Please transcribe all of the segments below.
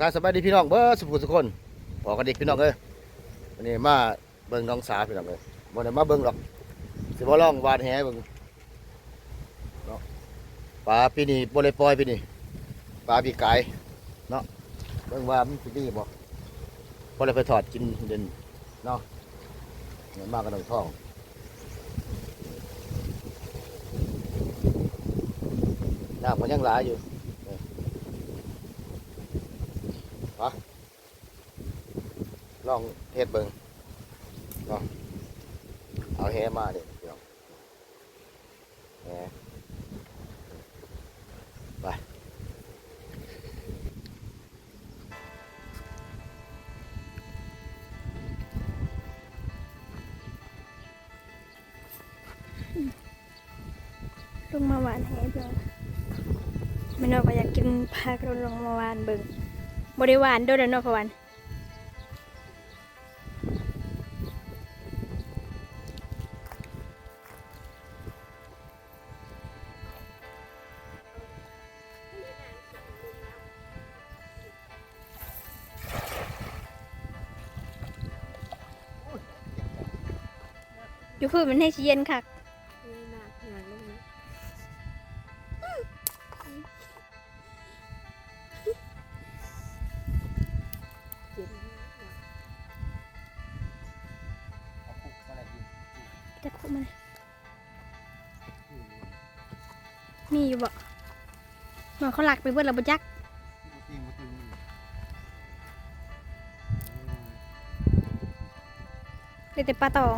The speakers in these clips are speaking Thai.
การสบายดีพี่น้องเบิร์สุขุสุกคนพอกันเด็กพี่น้องเอ้ยวันนี้มาเบิ่งน้องสาพี่น้องเอ้ยบ่ได้มาเบิ่งหรอกสิบ่ลองวานแหเบิ่งเนาะปลาปีนี้บ่ได้ปล่อยปีนี้ปลาปีกายเนาะเบิ่งว่ามันสิดีบ่บ่ได้ไปถอดกินเด่นเนาะเงินมากกันน้องท้องน้ำมันยังหลายอยู่ ลองเฮ็ดเบิงเนาะเอาแหมาเด็เดี๋ยวแหไปลงมาหวานแหเบิ่งไม่นอกก็อยากกินผักลงลงมาหวานเบิ่ง บ่ได้หวานโดดแล้วเนาะพวันอยู่พื้นมันให้สิเย็นคัก มีอยู่บ่เหมือนเขาหลักไปเบิดแล้วบ่จักบ่ติงบ่ติงเลยแต่ปลาตอง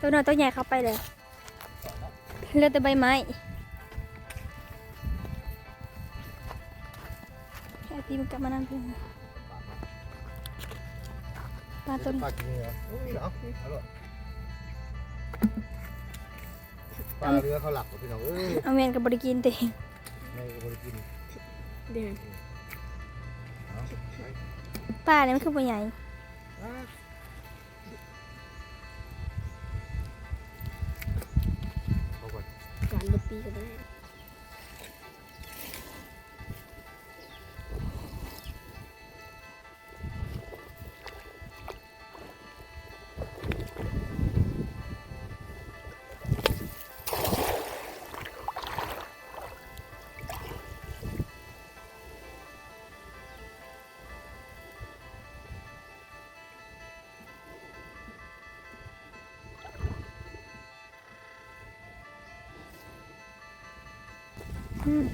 ตัวน้อยตัวใหญ่เข้าไปเลยเหลือแต่ใบไม้แค่ตีมันกลับมานั่งเพื่อนปลาต้นปลากิน ปลาเรือเขาหลักบ่พี่น้องเอ้ยเอาเมียนกับบริกินเต็ไม่ก็บ่ได้กินเดือนเอาไปปลาเนี่ยมันคือตัวใหญ่อะเอาก่อนสามปีก็ได้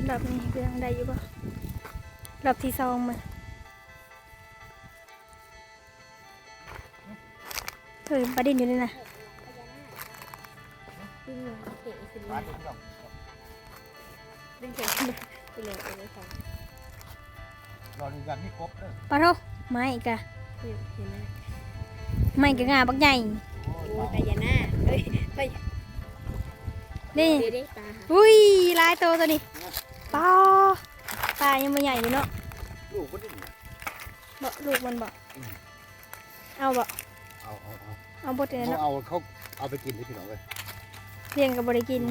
รอบนี้เรื่องได้อยู่ป่ะรอบที่สองมันเฮ้ยปลาดินอยู่นี่นะซึ่งเราเตะขึ้นปลามาเรือพี่น้องดึงเตะขึ้นมาไปเลยไปเลยค่ะรอดูกันนี่ครบเด้อปลาโทไม่กะเห็นเห็นไหมไม่กะงาบักใหญ่โอ้ยโอ้ปลายตายาหน้าเฮ้ยไปนี่เดี๋ย วได้ตาหาอุ้ยลายโตตัวนี้ปลาปลายังไม่ใหญ่เลยเนาะลูกก็ดิ้นบ่ลูกมันบ่อืมเอาบ่เอาเอาเอาเอาบดเลยเขาเนาะเอาเขาเอาไปกินได้พี่น้องเลยเลี้ยงกับบริกิน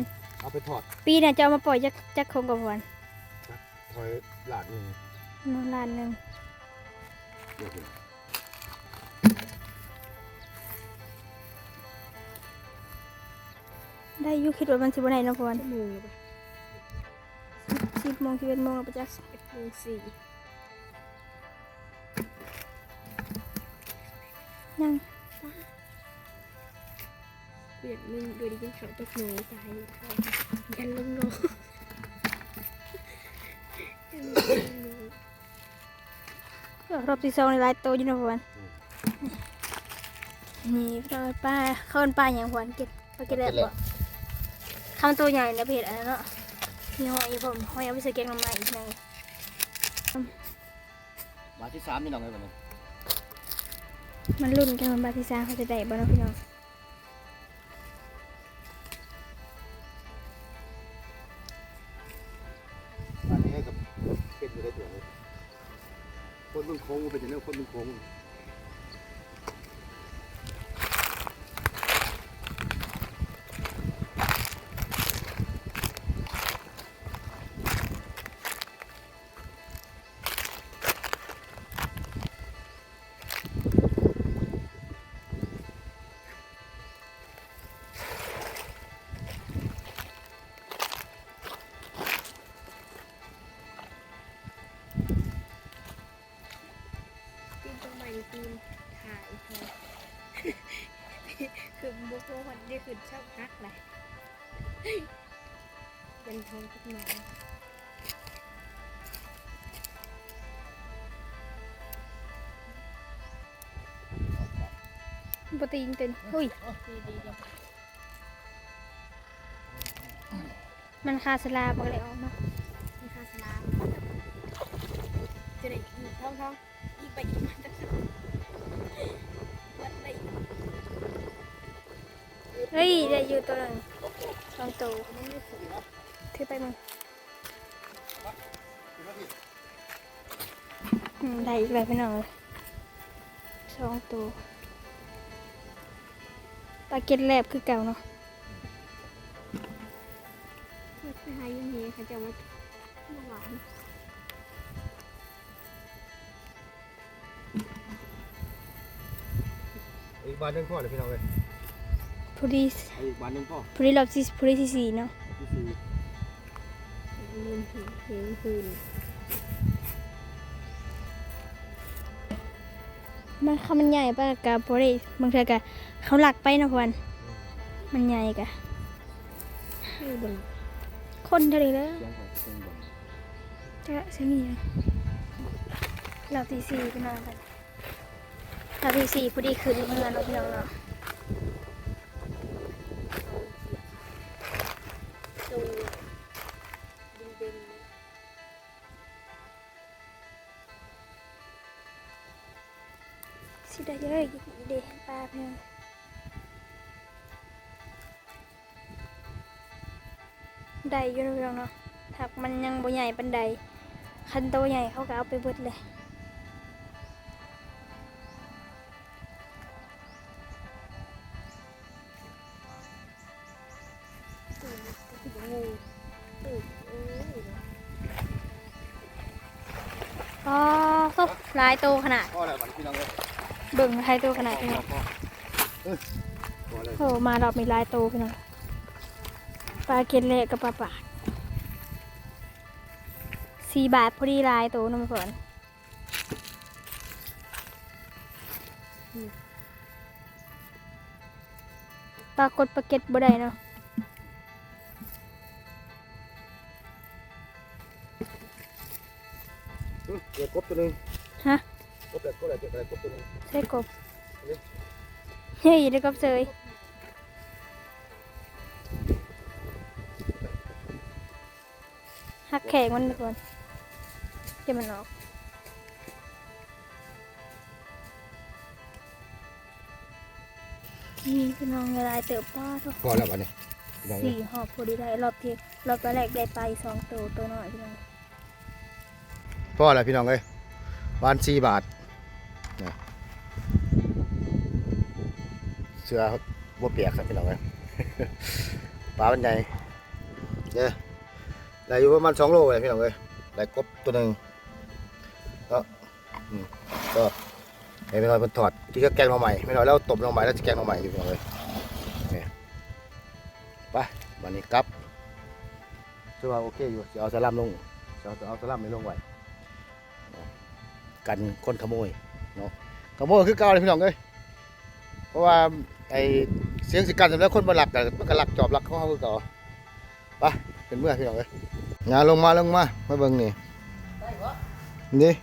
เอาไปทอด ปีเนี่ยจะเอามาปล่อยจักจักคงกับวันคอยหลาดหนึ่งนอนลานหนึ่ง ได้อยุคิดว่ามันสิบวันไหนเนาะพวันชั่วโมงเลยปะสิบโมงสิบเอ็ดโมงแล้วปะจักเอ็ดโมงสี่ยังเปลี่ยนมึงโดยดิฉันเขาตกหนูตายเขายันลงนอนยันลงนอนรอบที่สองในลายโตอยู่เนาะพวันนี่เราป้าเข้าเป็นป้าอย่างพวันเก็บไปเก็บแล้ว บ่คำตัวใหญ่นะเพจอันนั้นเนาะมีหอยอยู่ผมหอยเอาไปใส่แกงน้ำมันอีกไงมาที่สามพี่น้องเลยวันนี้มันรุ่นกันมันบาที่สามเขาจะได้บ่เนาะพี่น้องอันนี้ให้กับเป็นอยู่ได้ตัวเลยคนมึงโค้งเป็นอย่างนี้คนมึงโค้ง ตีนถ่ายพอคือบุกโวันนี้คือชอบฮักแหละเป็นทองทุกหน่อยปรตีนเต็มอุ้ย มันคาสลาบอกเลยออกเนาะมีค่าสลาจะได้ท้องท้องอีกไปอีกมา เฮ้ยได้อยู่ตัวหนึงสองตัวมันไม่สูงถือไปมึงอืมได้อีกแล้วพี่น้องเลยสองตัวปลาเก็ตแลบคือเก่าเนาะวัดไปหาอยู่นี่เขาจะมามาหวานอีกบานหนึงพ่อเลยพี่น้องเลย ผู้ดีอีกบานหนึงพ่อผู้ดีรอบที่ผู้ดีที่สี่เนาะที่สี่ยืนถึงเห็นคืนมันเขามันใหญ่ปะกับผู้ดีบางเทีกะเขาหลักไปนะพวันมันใหญ่กะให้เบิ่งคนเท่าไหร่แล้วเสียงของเสียงบ่จะเสียมีนะรอบที่สี่พี่น้องกันรอบที่สี่ผู้ดีขึ้นเมื่อเนาะพี่น้องเนาะ สิได้เยอะอีกเด็ปลาเพียงได้อยู่นาะพี่น้องเนาะหากมันยังบ่ใหญ่ปันใดคันโตใหญ่เขาก็เอาไปเบิดเลยอ๋อครบหลายโตขนาดพ่อแล้วบันพี่น้องเลย เบิ่งหลายโตขนาดนี้พ่อพ่อเออพ่อเลยโอ้มารอบมีหลายโตพี่น้องปลาเก็ดเละกับปลาปากสี่บาทพอดีหลายโตน้ำฝนปลากดปลาเก็ดบ่ได้เนาะเออเดี๋ยวกบตัวหนึงฮะ ใช่กบเฮ้ยได้กบเสยหักแขงมันไปก่อนจะมันออกนี่พี่น้องเวลาเติบป้าทุกพ่อแล้วบัดนี้พี่น้องเลยสี่หอบพอดีได้รอบที่รอบแรกได้ไปสองตัวตัวน้อยพี่น้องพ่อแล้วพี่น้องเลยบานสี่บาท นะเสือบ่เปียกครับพี่น้องเลยปลาเป็นใหญ่เนี่ยได้อยู่ประมาณสองโลเลยพี่น้องเลยได้กบตัวหนึ่งก็อืมก็ให้พี่น้อยมันถอดที่ก็แกงหน่อใหม่ไม่น้อยแล้วตบหน่อใหม่แล้วจะแกงหน่อใหม่อยู่พี่น้องเลยเนี่ยไปวันนี้กลับถือว่าโอเคอยู่จะเอาสลัมลงจะเอาเอาสลัมไม่ลงไว้กันคนขโมย เนาะขโมยคือเก่าเลยพี่น้องเลยเพราะว่าไอเสียงสิกันสำหรับคนมาหลักแต่มันก็หลักจอบหลักเขาเขาคือเก่าไปเป็นเมื่อพี่น้องเลยงานลงมาลงมามาเบิ่งนี่นี่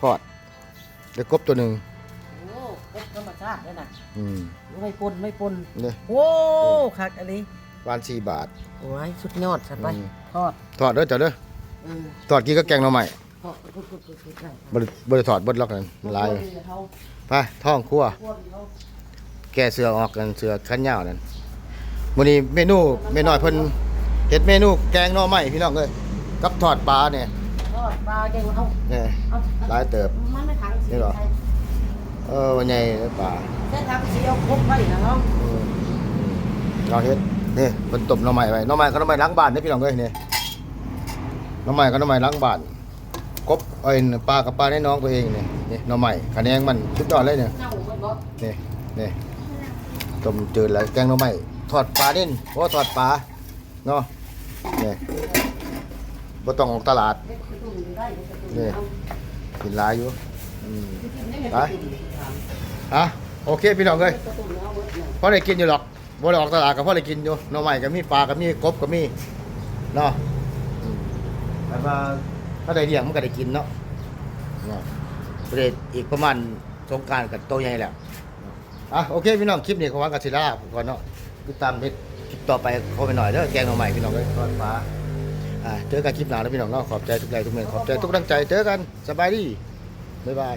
ทอดเดี๋ยวกบตัวหนึ่งโอ้กบธรรมชาติเลยนะอืมไม่ปนไม่ปนนี่โอ้คักอะไรวานสี่บาทโอ้ยสุดยอดสัตว์ไปอืมทอดทอดเด้อจ้ะเด้อเออทอดกี้ก็แกงหน่อใหม่ ทอดพุดพุดพุดพุดได้บริบริถอดบดล็อกนั่นลายเขาไปท่องครั่ว พวกเขาแกะเสือออกกันเสือขั้นยาวนั่นมื้อนี้เมนูแม่น้อยเพิ่นเฮ็ดเมนูแกงหน่อไม้พี่น้องเอ้ยกับทอดปลาเนี่ยทอดปลาแกงเขาเนี่ย เอหลายเติบมันไม่ถังสีนี่เหรอ เออวันใหญ่ปลาใส่ถังสีเอาครบไว้นะน้องเออเราเฮ็ดนี่เพิ่นต้มหน่อไม้ไว้หน่อไม้ก็หน่อไม้ล้างบ้านเด้อพี่น้องเอ้ยนี่หน่อไม้ก็หน่อไม้ล้างบ้าน กบเอ้ยปลากับปลาในน้องตัวเองเนี่ยนี่หน่อไม้คะแนนมันสุดยอดเลยเนี่ยเน่าหมดบ่นี่นี่ต้มจืดแล้วแกงหน่อไม้ทอดปลานิ่นเพราะทอดปลาเนาะนี่บ่ต้องออกตลาดเนี่กินหลายอยู่อืมไปอะโอเคพี่น้องเอ้ยพอได้กินอยู่หรอกบ่ได้ออกตลาดก็พอได้กินอยู่หน่อไม้ก็มีปลาก็มีกบก็มีเนาะแต่ว่า ถ้าได้เลี้ยงมันก็ได้กินเนาะเนาะประเด็อีกประมาณสงการกับโตใหญ่แล้วอะโอเคพี่น้องคลิปนี้ขอวางกัสิลาก่อนเนาะติดตามเฮ็ดคลิปต่อไปเข้าไปหน่อยเด้อแกงเอาใหม่พี่น้องเอ้ยทอดฟ้าอะเจอกันคลิปหน้าแล้วพี่น้องเนาะขอบใจทุกใจทุกเมื่อขอบใจทุกกำลังใจเจอกันสบายดีบ๊ายบาย